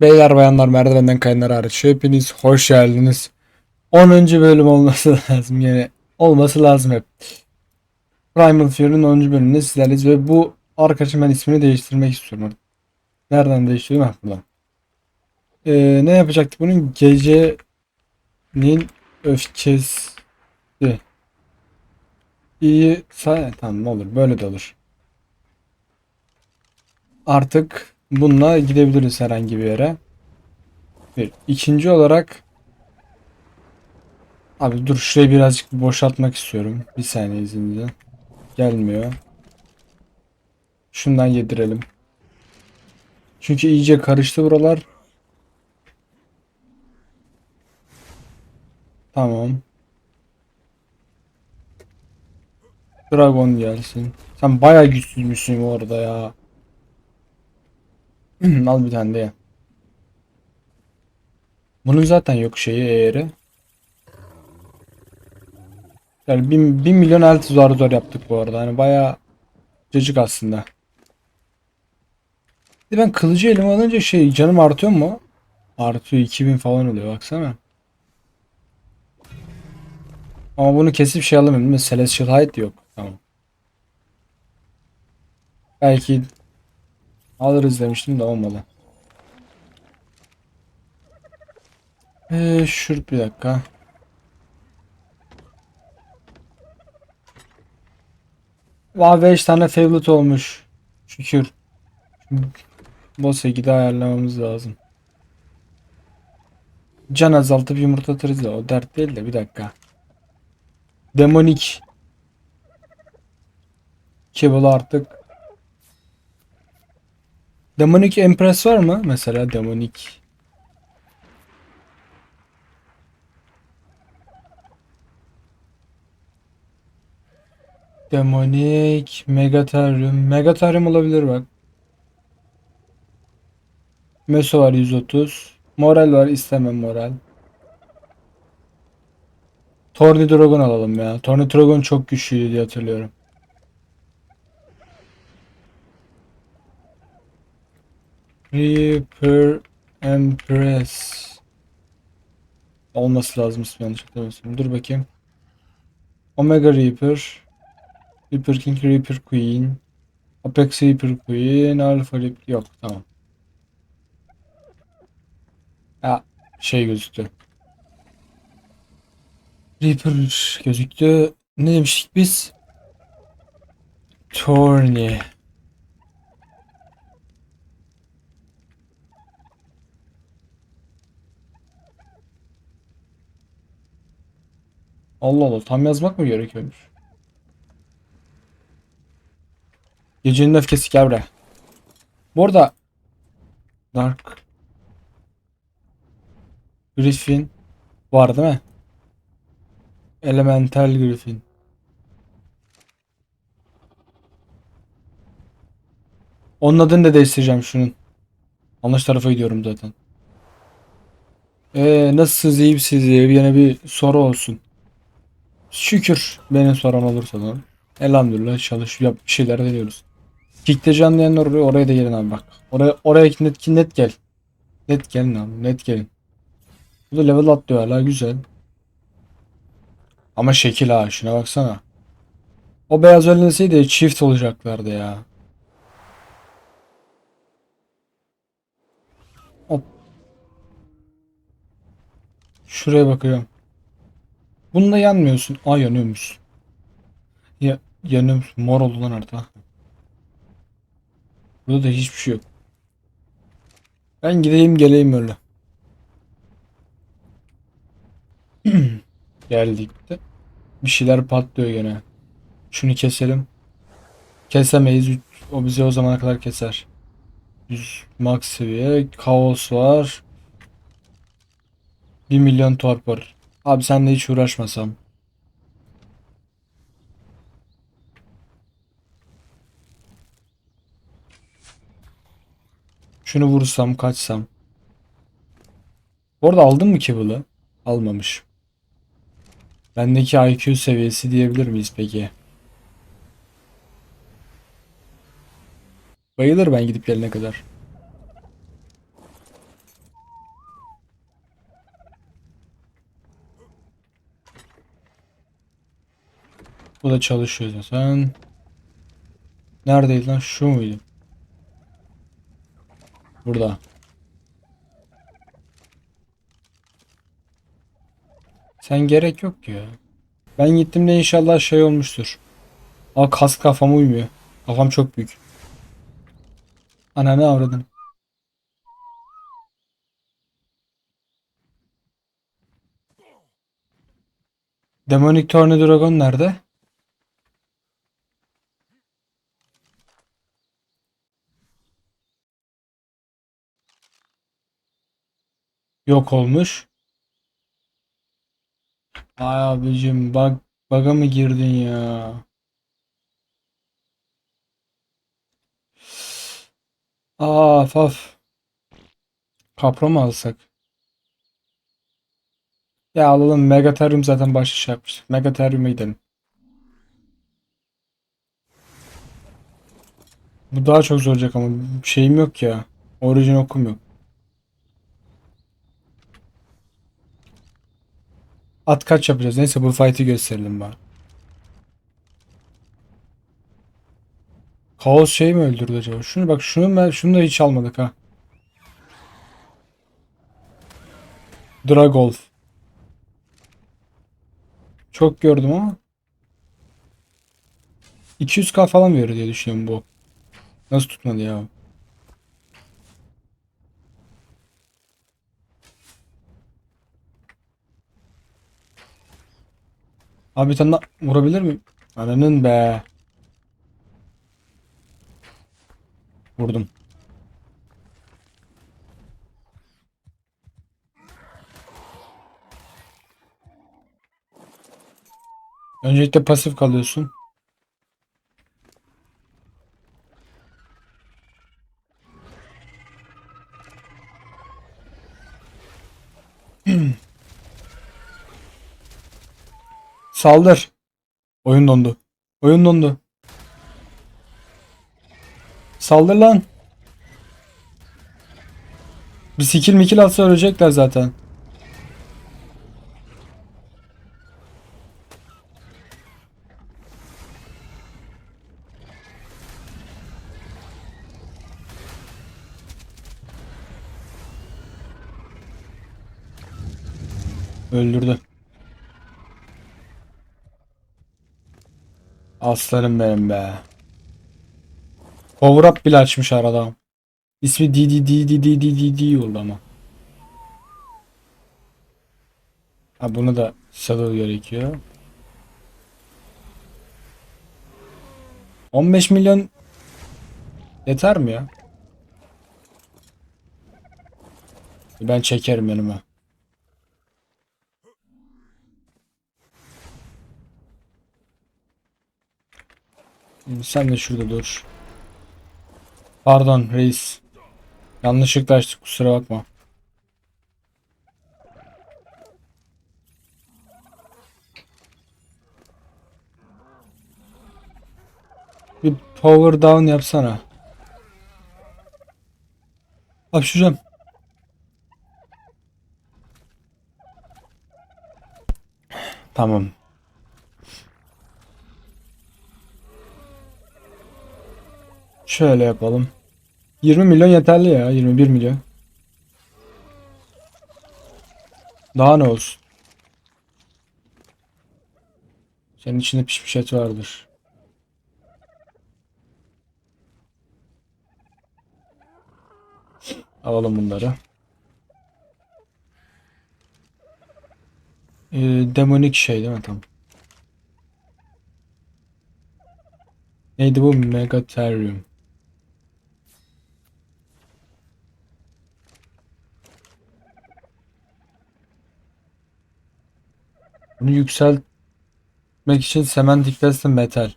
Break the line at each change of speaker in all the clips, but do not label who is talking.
Beyler bayanlar merdivenden kayanlar hariç hepiniz hoş geldiniz. 10. bölüm olması lazım yani olması lazım hep. Primal Fear'ın 10. bölümünde sizlerleyiz ve bu arkadaşım ben ismini değiştirmek istiyorum. Nereden değiştireyim? Ha. Ee, ne yapacaktık bunun? Gecenin öfkesi. İyi sa tamam olur böyle de olur. Artık bununla gidebiliriz herhangi bir yere. Bir. İkinci olarak Abi dur şurayı birazcık boşaltmak istiyorum. Bir saniye izninizle. Gelmiyor. Şundan yedirelim. Çünkü iyice karıştı buralar. Tamam. Dragon gelsin. Sen bayağı güçsüzmüşsün bu arada ya. Al bir tane de ye. Bunun zaten yok şeyi eğri. Yani 1 milyon elti zor zor yaptık bu arada. Hani bayağı cacık aslında. Bir ben kılıcı elime alınca şey canım artıyor mu? Artıyor 2000 falan oluyor baksana. Ama bunu kesip şey alamıyorum değil mi? Celestial Height yok. Tamam. Belki alırız demiştim de olmadı. Ee, şur bir dakika. Vay 5 tane favorite olmuş. Şükür. Boss de ayarlamamız lazım. Can azaltıp yumurtlatırız da o dert değil de bir dakika. Demonik. Kibble artık. Demonik Empress var mı? Mesela Demonik. Demonik, Megatherium. Megatherium olabilir bak. Meso var 130. Moral var istemem moral. Tornidragon alalım ya. Tornidragon çok güçlüydü diye hatırlıyorum. Reaper Empress. Olması lazım ismi yanlış hatırlamıyorsam. Dur bakayım. Omega Reaper. Reaper King, Reaper Queen. Apex Reaper Queen, Alpha Reaper... Yok tamam. Ya şey gözüktü. Reaper gözüktü. Ne demiştik biz? Torny. Allah Allah tam yazmak mı gerekiyormuş? Gecenin öfkesi buraya. Bu arada Dark Griffin var değil mi? Elemental Griffin. Onun adını da değiştireceğim şunun. Yanlış tarafa gidiyorum zaten. Eee nasılsınız iyi misiniz diye yine bir soru olsun. Şükür benim soran olursa da. Elhamdülillah çalış yap bir şeyler deniyoruz. Kick'te canlayanlar oraya, oraya da gelin abi bak. Oraya oraya net net gel. Net gelin abi net gelin. Bu da level atlıyor hala güzel. Ama şekil ha şuna baksana. O beyaz ölmeseydi çift olacaklardı ya. Hop. Şuraya bakıyorum. Bununla yanmıyorsun. Aa yanıyormuş. Ya yanıyormuş. Mor oldu lan harita. Burada da hiçbir şey yok. Ben gideyim geleyim öyle. Geldik de. Bir şeyler patlıyor gene. Şunu keselim. Kesemeyiz. O bizi o zamana kadar keser. 100 max seviye. Kaos var. 1 milyon torpor. Abi senle hiç uğraşmasam. Şunu vursam kaçsam. Bu arada aldın mı Kibble'ı? Almamış. Bendeki IQ seviyesi diyebilir miyiz peki? Bayılır ben gidip gelene kadar. Bu da çalışıyor zaten. Neredeydi lan? Şu muydu? Burada. Sen gerek yok ya. Ben gittiğimde inşallah şey olmuştur. Aa kas kafama uymuyor. Kafam çok büyük. Ananı avradın. Demonic Tornado Dragon nerede? Yok olmuş. Ay abicim bak baga mı girdin ya? Aa faf. Kapra mı alsak? Ya alalım Megatherium zaten başta şey yapmış. Megatherium'a gidelim. Bu daha çok zor olacak ama şeyim yok ya. Origin okum yok. At kaç yapacağız? Neyse bu fight'i gösterelim bari. Kaos şey mi öldürdü acaba? Şunu bak şunu ben şunu da hiç almadık ha. Dragolf. Çok gördüm ama 200k falan verir diye düşünüyorum bu. Nasıl tutmadı ya? Abi tane daha vurabilir miyim? Ananın be. Vurdum. Öncelikle pasif kalıyorsun. Saldır. Oyun dondu. Oyun dondu. Saldır lan. Bir skill mikil atsa ölecekler zaten. Öldürdü. Aslanım benim be. Power up bile açmış arada. İsmi DDDDDDD oldu ama. Ha bunu da saddle gerekiyor. 15 milyon yeter mi ya? Ben çekerim yanıma. Sen de şurada dur. Pardon reis. Yanlışlıkla açtık kusura bakma. Bir power down yapsana. Hapşıracağım. Tamam. Şöyle yapalım. 20 milyon yeterli ya. 21 milyon. Daha ne olsun? Senin içinde pişmiş et vardır. Alalım bunları. Ee, demonik şey değil mi? Tamam. Neydi bu? Megatherium. Bunu yükseltmek için semantik testi metal.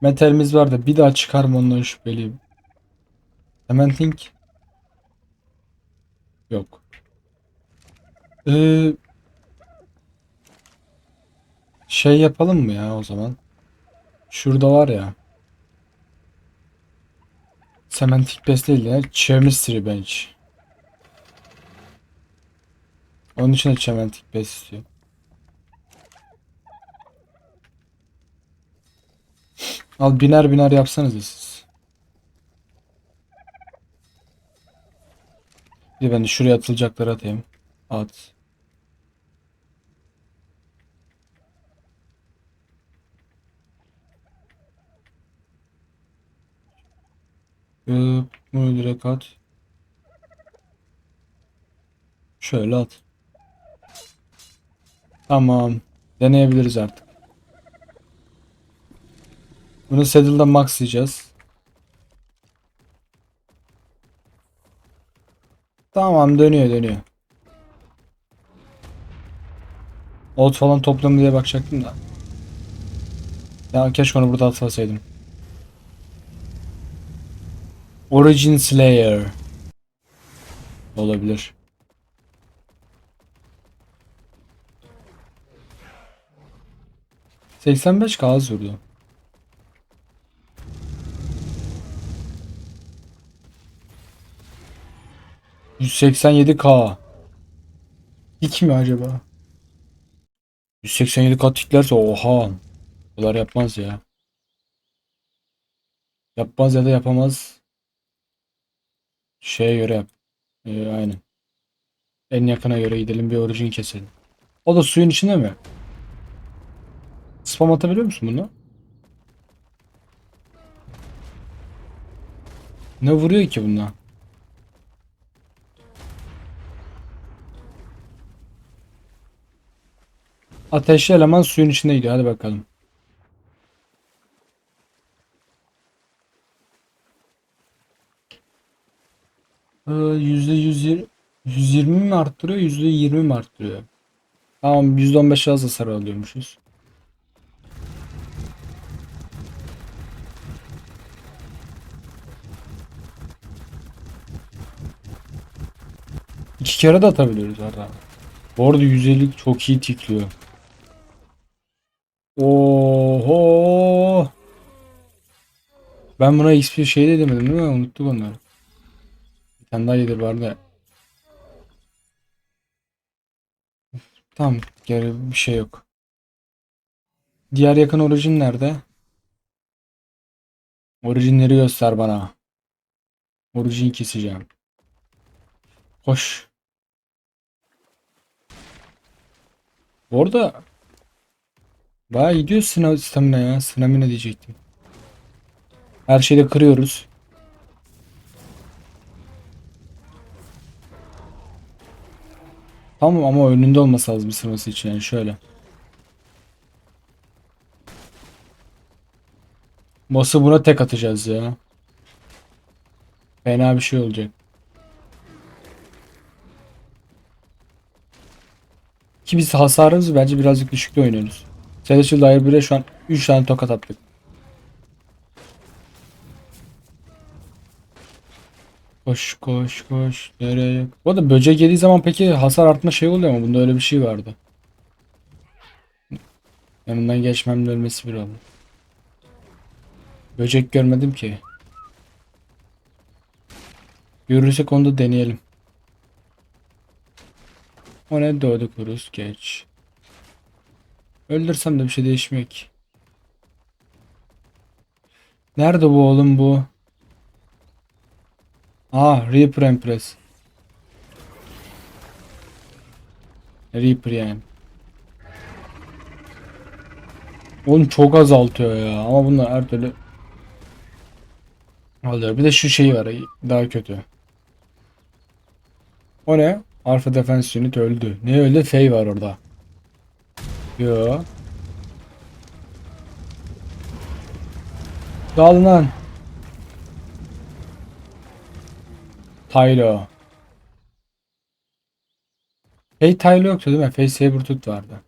Metalimiz var da bir daha çıkar mı ondan şüpheliyim. Semantik yok. Ee, şey yapalım mı ya o zaman? Şurada var ya. Semantic Pass değil ya. Chemistry Bench. Onun için de çementik base istiyor. Al biner biner yapsanız siz. Bir ben de şuraya atılacakları atayım. At. Bunu direkt at. Şöyle at. Tamam. Deneyebiliriz artık. Bunu saddle'da maxlayacağız. Tamam dönüyor dönüyor. Ot falan toplam diye bakacaktım da. Ya keşke onu burada atmasaydım. Origin Slayer. Olabilir. ...85 k az vurdu. ...187k. İlk mi acaba? 187k tiklerse oha. Kadar yapmaz ya. Yapmaz ya da yapamaz. Şeye göre yap. Ee, aynen. En yakına göre gidelim bir orijin keselim. O da suyun içinde mi? Spam atabiliyor musun bunu? Ne vuruyor ki bunlar? Ateşli eleman suyun içinde gidiyor. Hadi bakalım. Ee, Yüzde yüz yir- 120 mi arttırıyor, yüzde 20 mi arttırıyor? Tamam, yüzde 15 az hasar alıyormuşuz. İki kere de atabiliyoruz arada. Bu arada 150 çok iyi tikliyor. Oho! Ben buna hiçbir şey de demedim değil mi? Unuttuk onları. Bir tane daha yedir vardı. Tamam, geri bir şey yok. Diğer yakın orijin nerede? Orijinleri göster bana. Orijin keseceğim. Hoş. Bu arada bayağı gidiyor sınav stamina ya. Stamina diyecektim. Her şeyi kırıyoruz. Tamam ama önünde olması lazım ısırması için yani şöyle. Boss'u buna tek atacağız ya. Fena bir şey olacak. Ki biz hasarımız bence birazcık düşükte oynuyoruz. Celestial Dire 1'e şu an 3 tane tokat attık. Koş koş koş. Nereye yok? Bu arada böcek yediği zaman peki hasar artma şey oluyor mu? Bunda öyle bir şey vardı. Yanından geçmem ölmesi bir oldu. Böcek görmedim ki. Görürsek onu da deneyelim. O ne doğdu kuruz geç. Öldürsem de bir şey değişmiyor ki. Nerede bu oğlum bu? Aa Reaper Empress. Reaper yani. Oğlum çok azaltıyor ya ama bunlar her türlü alıyor. Bir de şu şey var daha kötü. O ne? Alpha Defense Unit öldü. Ne öldü? Fey var orada. Yo. Dağılın lan. Tylo. Fey Tylo yoktu değil mi? Fey Sabertooth vardı.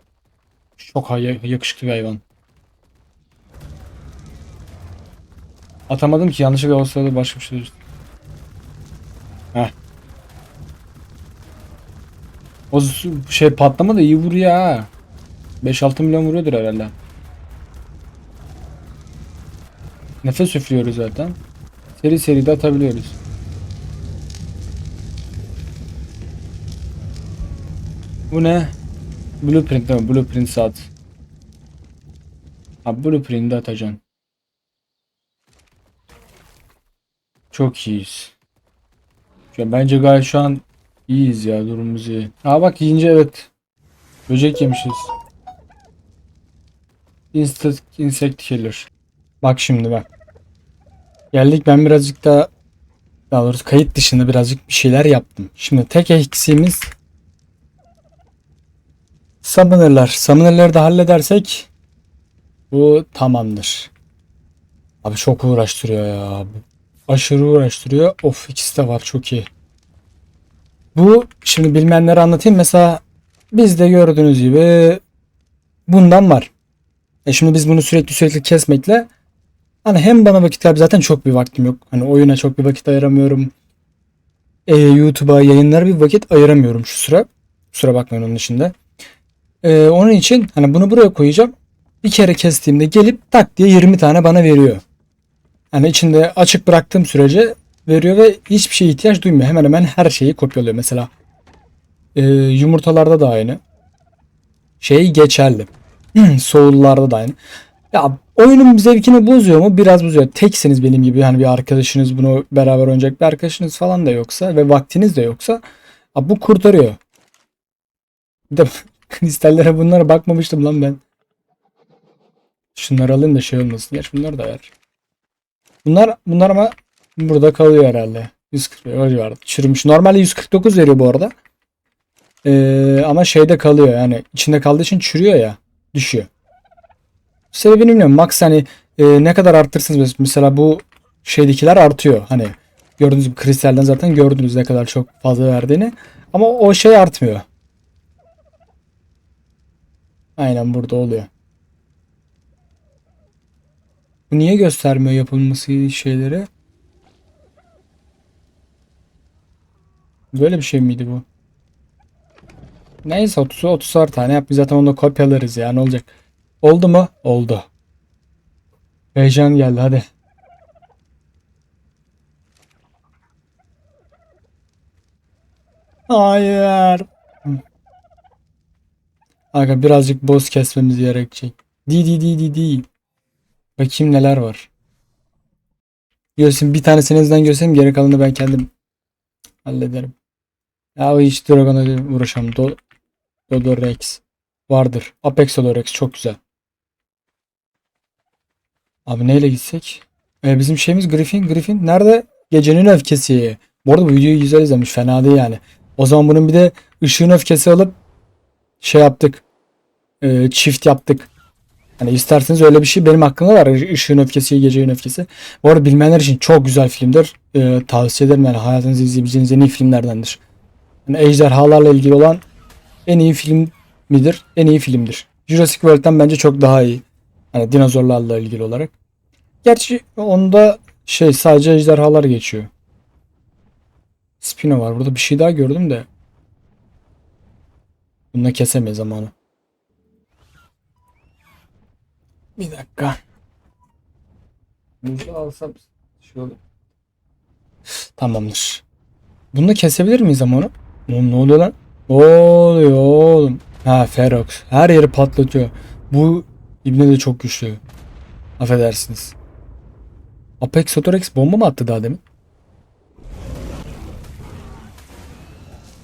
Çok yakışıklı bir hayvan. Atamadım ki yanlışlıkla olsa da başka bir şey. Heh. O şey patlama da iyi vuruyor ha. 5-6 milyon vuruyordur herhalde. Nefes üflüyoruz zaten. Seri seri de atabiliyoruz. Bu ne? Blueprint değil mi? Blueprint saat. Ha blueprint'i atacaksın. Çok iyiyiz. Ya bence gayet şu an iyiyiz ya durumumuz iyi. Ha bak yiyince evet. Böcek yemişiz. Insect, insect killer. Bak şimdi bak. Geldik ben birazcık daha daha doğrusu kayıt dışında birazcık bir şeyler yaptım. Şimdi tek eksiğimiz Summoner'lar. Summoner'ları da halledersek bu tamamdır. Abi çok uğraştırıyor ya. Aşırı uğraştırıyor. Of ikisi de var çok iyi. Bu şimdi bilmeyenlere anlatayım. Mesela bizde gördüğünüz gibi bundan var. E şimdi biz bunu sürekli sürekli kesmekle hani hem bana vakit kaybı zaten çok bir vaktim yok. Hani oyuna çok bir vakit ayıramıyorum. E, YouTube'a yayınlara bir vakit ayıramıyorum şu sıra. Kusura bakmayın onun içinde. Ee, onun için hani bunu buraya koyacağım. Bir kere kestiğimde gelip tak diye 20 tane bana veriyor. Hani içinde açık bıraktığım sürece veriyor ve hiçbir şeye ihtiyaç duymuyor. Hemen hemen her şeyi kopyalıyor. Mesela e, yumurtalarda da aynı. Şey geçerli. Soğullarda da aynı. Ya oyunun zevkini bozuyor mu? Biraz bozuyor. Teksiniz benim gibi hani bir arkadaşınız bunu beraber oynayacak bir arkadaşınız falan da yoksa ve vaktiniz de yoksa ya bu kurtarıyor. Bir de kristallere bunlara bakmamıştım lan ben. Şunları alayım da şey olmasın. Ya şunları da ver. Bunlar bunlar ama burada kalıyor herhalde. 140 o. Çürümüş. Normalde 149 veriyor bu arada. Ee, ama şeyde kalıyor yani içinde kaldığı için çürüyor ya. Düşüyor. Sebebini bilmiyorum. Max hani e, ne kadar arttırsınız mesela bu şeydekiler artıyor. Hani gördüğünüz gibi kristalden zaten gördünüz ne kadar çok fazla verdiğini. Ama o şey artmıyor. Aynen burada oluyor. Bu niye göstermiyor yapılması şeyleri? Böyle bir şey miydi bu? Neyse 30 30 tane yap. Biz zaten onu kopyalarız ya ne olacak? Oldu mu? Oldu. Heyecan geldi hadi. Hayır. Aga birazcık boz kesmemiz gerekecek. Di di di di di. Bakayım neler var. Görsün bir tanesini en azından görsem geri kalanını ben kendim hallederim. Ya hiç Dragon'a uğraşamam. Do Dodo Rex vardır. Apex Dodo Rex çok güzel. Abi neyle gitsek? Ee, bizim şeyimiz Griffin. Griffin nerede? Gecenin öfkesi. Bu arada bu videoyu güzel izlemiş. Fena değil yani. O zaman bunun bir de ışığın öfkesi alıp şey yaptık. Ee, çift yaptık. Hani isterseniz öyle bir şey benim aklımda var. Işığın öfkesi, gecenin öfkesi. Bu arada bilmeyenler için çok güzel filmdir. Ee, tavsiye ederim yani hayatınızda izleyebileceğiniz en iyi filmlerdendir. Yani ejderhalarla ilgili olan en iyi film midir? En iyi filmdir. Jurassic World'den bence çok daha iyi. Hani dinozorlarla ilgili olarak. Gerçi onda şey sadece ejderhalar geçiyor. Spino var. Burada bir şey daha gördüm de. Bununla kesemeyiz ama onu. Bir dakika. Bunu alsam şey olur. Tamamdır. Bunu da kesebilir miyiz ama onu? Oğlum ne oluyor lan? Oluyor oğlum? Ha Ferox. Her yeri patlatıyor. Bu İbne de çok güçlü. Affedersiniz. Apex Sotorex bomba mı attı daha demin?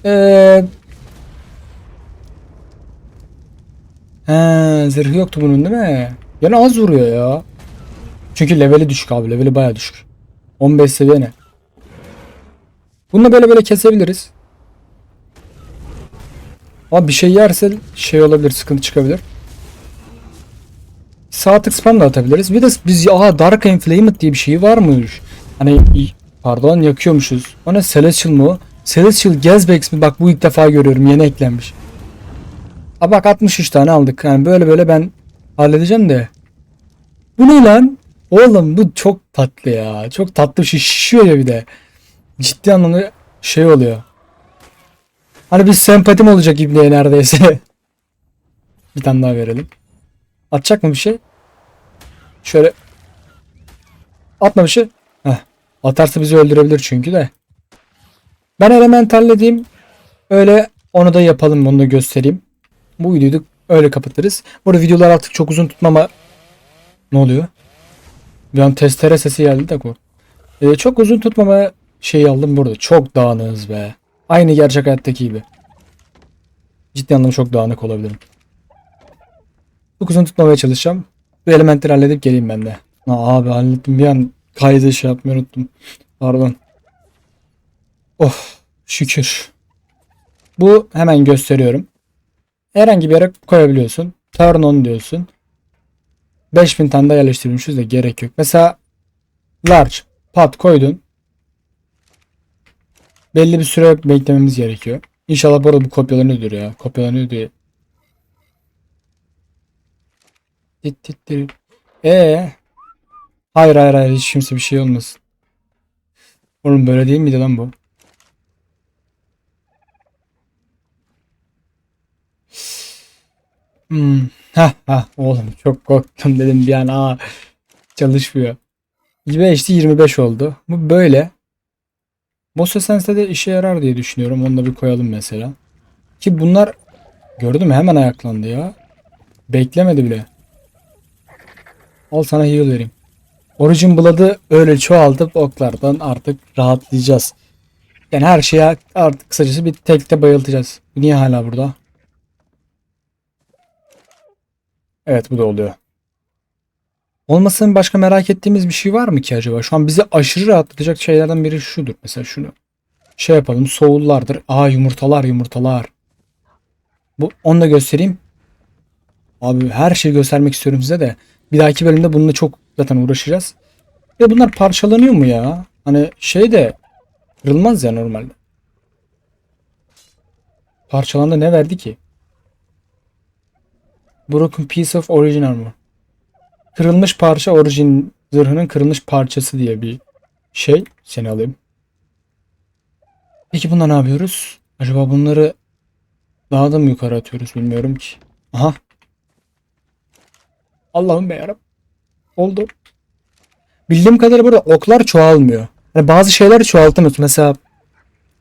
Eee... He, zırhı yoktu bunun değil mi? Yani az vuruyor ya. Çünkü leveli düşük abi. Leveli baya düşük. 15 seviye ne? Bunu da böyle böyle kesebiliriz. Ama bir şey yerse şey olabilir. Sıkıntı çıkabilir. Sağ tık spam da atabiliriz. Bir de biz aha Dark Inflamed diye bir şey varmış. Hani pardon yakıyormuşuz. O ne Celestial mı? Celestial Gazbex mi? Bak bu ilk defa görüyorum. Yeni eklenmiş. Aa bak 63 tane aldık. Yani böyle böyle ben halledeceğim de. Bu ne lan? Oğlum bu çok tatlı ya. Çok tatlı bir şey. Şişiyor ya bir de. Ciddi anlamda şey oluyor. Hani bir sempatim olacak İbni'ye neredeyse. bir tane daha verelim. Atacak mı bir şey? Şöyle. Atma bir şey. Heh. Atarsa bizi öldürebilir çünkü de. Ben elemental dediğim öyle Onu da yapalım. Onu da göstereyim. Bu videoyu öyle kapatırız. Burada videolar artık çok uzun tutmama ne oluyor? Bir an testere sesi geldi de bu. Ee, çok uzun tutmama şeyi aldım burada. Çok dağınığız be. Aynı gerçek hayattaki gibi. Ciddi anlamda çok dağınık olabilirim. Çok uzun tutmamaya çalışacağım. Bu elementleri halledip geleyim ben de. Aa, abi hallettim bir an kaydı şey yapmayı unuttum. Pardon. Oh şükür. Bu hemen gösteriyorum. Herhangi bir yere koyabiliyorsun. Turn on diyorsun. 5000 tane daha yerleştirmişiz de gerek yok. Mesela large pat koydun. Belli bir süre beklememiz gerekiyor. İnşallah bu arada bu kopyalanıyordur ya. Kopyalanıyor diye. Dit dit dit. Ee? Hayır hayır hayır hiç kimse bir şey olmasın. Oğlum böyle değil miydi lan bu? Hmm. Ha ha oğlum çok korktum dedim bir an aa çalışmıyor. 25'ti 25 oldu. Bu böyle. Boss Essence'de de işe yarar diye düşünüyorum. Onu da bir koyalım mesela. Ki bunlar gördün mü hemen ayaklandı ya. Beklemedi bile. Al sana heal vereyim. Origin Blood'ı öyle çoğaltıp oklardan artık rahatlayacağız. Yani her şeye artık kısacası bir tekte bayıltacağız. Niye hala burada? Evet bu da oluyor. Olmasın başka merak ettiğimiz bir şey var mı ki acaba? Şu an bizi aşırı rahatlatacak şeylerden biri şudur. Mesela şunu. Şey yapalım. Soğullardır. Aa yumurtalar yumurtalar. Bu onu da göstereyim. Abi her şeyi göstermek istiyorum size de. Bir dahaki bölümde bununla çok zaten uğraşacağız. Ve bunlar parçalanıyor mu ya? Hani şey de kırılmaz ya normalde. Parçalandı ne verdi ki? Broken piece of origin armor. Kırılmış parça orijin zırhının kırılmış parçası diye bir şey. Seni alayım. Peki bunda ne yapıyoruz? Acaba bunları daha da mı yukarı atıyoruz bilmiyorum ki. Aha. Allah'ım be yarabbim. Oldu. Bildiğim kadarıyla burada oklar çoğalmıyor. Hani bazı şeyler çoğaltamıyorsun. Mesela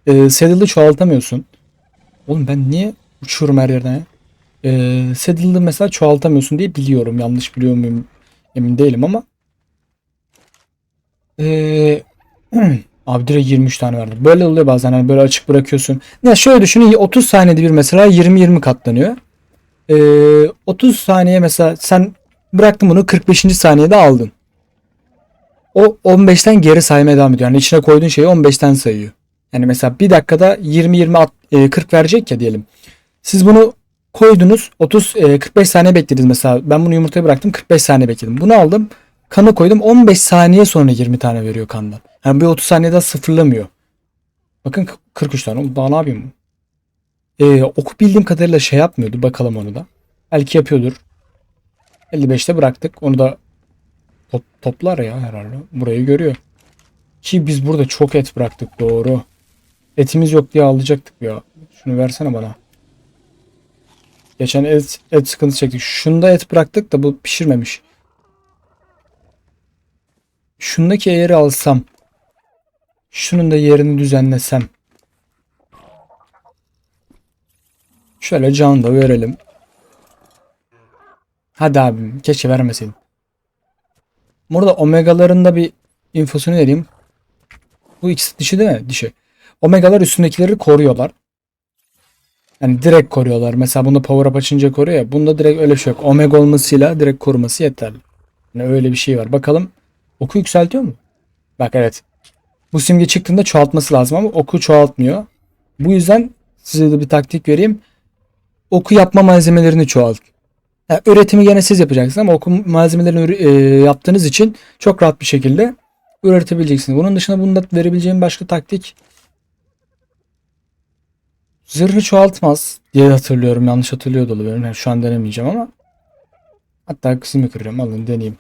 e, saddle'ı çoğaltamıyorsun. Oğlum ben niye uçuyorum her yerden ya? E, saddle'ı mesela çoğaltamıyorsun diye biliyorum. Yanlış biliyor muyum emin değilim ama. E, abi direkt 23 tane verdi. Böyle oluyor bazen hani böyle açık bırakıyorsun. Ya şöyle düşünün 30 saniyede bir mesela 20-20 katlanıyor. E, 30 saniye mesela sen bıraktın bunu 45. saniyede aldın. O 15'ten geri saymaya devam ediyor. Yani içine koyduğun şeyi 15'ten sayıyor. Yani mesela bir dakikada 20-20 40 verecek ya diyelim. Siz bunu koydunuz 30 e, 45 saniye beklediniz mesela. Ben bunu yumurtaya bıraktım 45 saniye bekledim. Bunu aldım. Kanı koydum 15 saniye sonra 20 tane veriyor kandan. Yani bir 30 saniyede sıfırlamıyor. Bakın 43 tane. Daha ne yapayım? Ee, oku bildiğim kadarıyla şey yapmıyordu. Bakalım onu da. Belki yapıyordur. 55'te bıraktık. Onu da top, toplar ya herhalde. Burayı görüyor. Ki biz burada çok et bıraktık doğru. Etimiz yok diye alacaktık ya. Şunu versene bana. Geçen et, et sıkıntı çektik. Şunda et bıraktık da bu pişirmemiş. Şundaki yeri alsam. Şunun da yerini düzenlesem. Şöyle can da verelim. Hadi abim keşke vermeseydin. Burada omegaların da bir infosunu vereyim. Bu ikisi dişi değil mi? Dişi. Omegalar üstündekileri koruyorlar. Yani direkt koruyorlar. Mesela bunda power up açınca koruyor ya. Bunda direkt öyle bir şey yok. Omega olmasıyla direkt koruması yeterli. Yani öyle bir şey var. Bakalım oku yükseltiyor mu? Bak evet. Bu simge çıktığında çoğaltması lazım ama oku çoğaltmıyor. Bu yüzden size de bir taktik vereyim. Oku yapma malzemelerini çoğalt. Yani üretimi gene siz yapacaksınız ama oku malzemelerini e, yaptığınız için çok rahat bir şekilde üretebileceksiniz. Bunun dışında bunda verebileceğim başka taktik zırhı çoğaltmaz diye hatırlıyorum. Yanlış hatırlıyor da olabilirim. Yani şu an denemeyeceğim ama hatta kısmı kıracağım. Alın deneyeyim.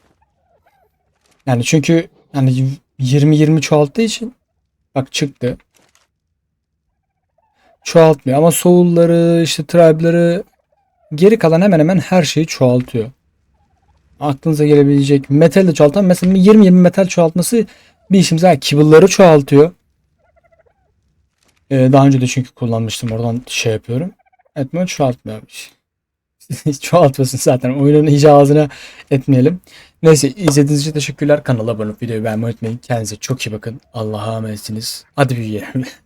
Yani çünkü yani 20-20 çoğalttığı için bak çıktı. Çoğaltmıyor ama soul'ları işte tribe'ları geri kalan hemen hemen her şeyi çoğaltıyor. Aklınıza gelebilecek metal de çoğaltan mesela 20-20 metal çoğaltması bir işimize yani kibble'ları çoğaltıyor. Ee, daha önce de çünkü kullanmıştım oradan şey yapıyorum. Etmiyor çoğaltmıyor. Hiç çoğaltmasın zaten. Oyunun iyice ağzına etmeyelim. Neyse izlediğiniz için teşekkürler. Kanala abone olup videoyu beğenmeyi unutmayın. Kendinize çok iyi bakın. Allah'a emanetsiniz. Hadi büyüyelim.